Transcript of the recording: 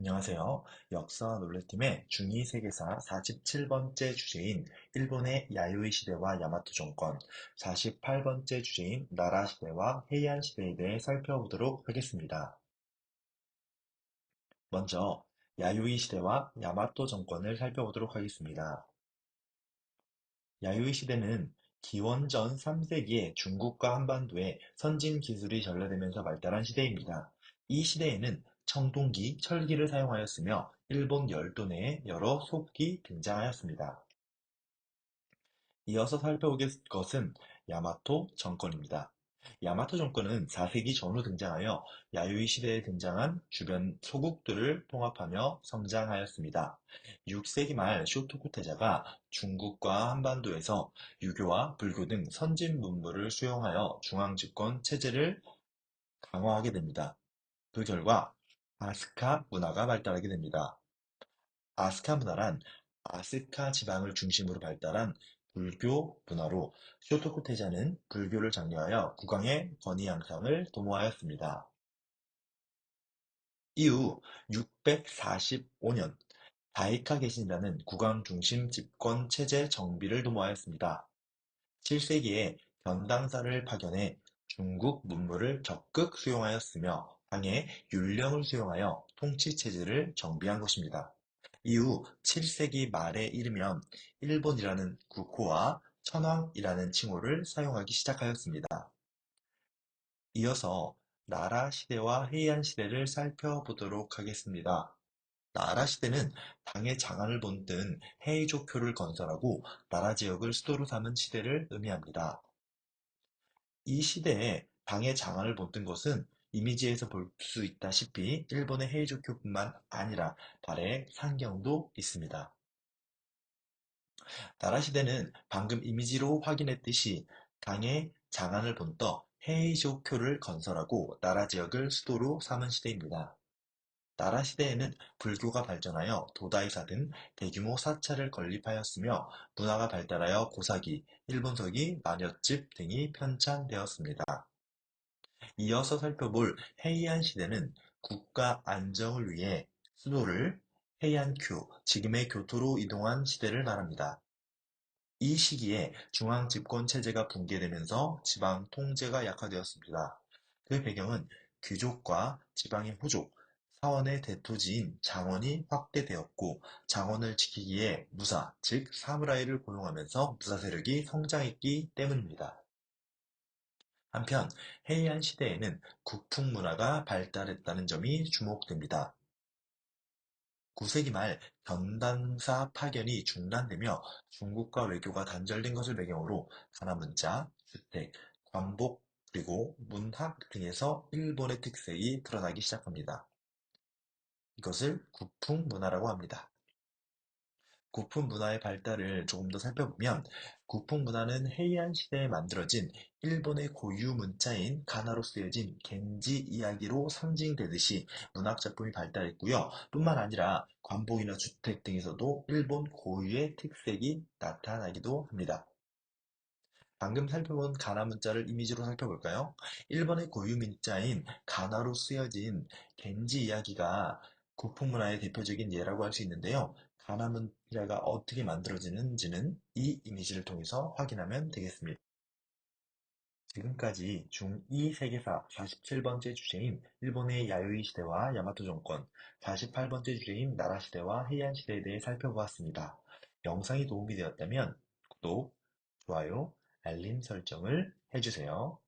안녕하세요. 역사와 논래팀의 중2 세계사 47번째 주제인 일본의 야요이 시대와 야마토 정권, 48번째 주제인 나라 시대와 헤이안 시대에 대해 살펴보도록 하겠습니다. 먼저 야요이 시대와 야마토 정권을 살펴보도록 하겠습니다. 야요이 시대는 기원전 3세기에 중국과 한반도에 선진 기술이 전래되면서 발달한 시대입니다. 이 시대에는 청동기, 철기를 사용하였으며 일본 열도 내에 여러 속이 등장하였습니다. 이어서 살펴볼 것은 야마토 정권입니다. 야마토 정권은 4세기 전후 등장하여 야요이 시대에 등장한 주변 소국들을 통합하며 성장하였습니다. 6세기 말 쇼토쿠 태자가 중국과 한반도에서 유교와 불교 등 선진 문물을 수용하여 중앙 집권 체제를 강화하게 됩니다. 그 결과 아스카 문화가 발달하게 됩니다. 아스카 문화란 아스카 지방을 중심으로 발달한 불교 문화로 쇼토쿠 태자는 불교를 장려하여 국왕의 권위 양상을 도모하였습니다. 이후 645년 다이카 개신이라는 국왕 중심 집권 체제 정비를 도모하였습니다. 7세기에 견당사를 파견해 중국 문물을 적극 수용하였으며 당의 율령을 수용하여 통치체제를 정비한 것입니다. 이후 7세기 말에 이르면 일본이라는 국호와 천황이라는 칭호를 사용하기 시작하였습니다. 이어서 나라 시대와 헤이안 시대를 살펴보도록 하겠습니다. 나라 시대는 당의 장안을 본뜬 헤이조교를 건설하고 나라 지역을 수도로 삼은 시대를 의미합니다. 이 시대에 당의 장안을 본뜬 것은 이미지에서 볼 수 있다시피 일본의 헤이조교뿐만 아니라 발해 상경도 있습니다. 나라시대는 방금 이미지로 확인했듯이 당의 장안을 본떠 헤이조교를 건설하고 나라 지역을 수도로 삼은 시대입니다. 나라 시대에는 불교가 발전하여 도다이사 등 대규모 사찰을 건립하였으며 문화가 발달하여 고사기, 일본서기, 마녀집 등이 편찬되었습니다. 이어서 살펴볼 헤이안 시대는 국가 안정을 위해 수도를 헤이안큐, 지금의 교토로 이동한 시대를 말합니다. 이 시기에 중앙 집권 체제가 붕괴되면서 지방 통제가 약화되었습니다. 그 배경은 귀족과 지방의 호족, 사원의 대토지인 장원이 확대되었고 장원을 지키기에 무사, 즉 사무라이를 고용하면서 무사 세력이 성장했기 때문입니다. 한편 헤이안 시대에는 국풍 문화가 발달했다는 점이 주목됩니다. 9세기 말 견단사 파견이 중단되며 중국과 외교가 단절된 것을 배경으로 가나 문자, 주택, 관복 그리고 문학 등에서 일본의 특색이 드러나기 시작합니다. 이것을 국풍 문화라고 합니다. 국풍 문화의 발달을 조금 더 살펴보면 국풍 문화는 헤이안 시대에 만들어진 일본의 고유 문자인 가나로 쓰여진 겐지 이야기로 상징되듯이 문학 작품이 발달했고요. 뿐만 아니라 관복이나 주택 등에서도 일본 고유의 특색이 나타나기도 합니다. 방금 살펴본 가나 문자를 이미지로 살펴볼까요? 일본의 고유 문자인 가나로 쓰여진 겐지 이야기가 국풍 문화의 대표적인 예라고 할 수 있는데요. 가나 문 자가 어떻게 만들어지는지는 이 이미지를 통해서 확인하면 되겠습니다. 지금까지 중2 세계사 47번째 주제인 일본의 야요이 시대와 야마토 정권, 48번째 주제인 나라 시대와 헤이안 시대에 대해 살펴보았습니다. 영상이 도움이 되었다면 구독, 좋아요, 알림 설정을 해주세요.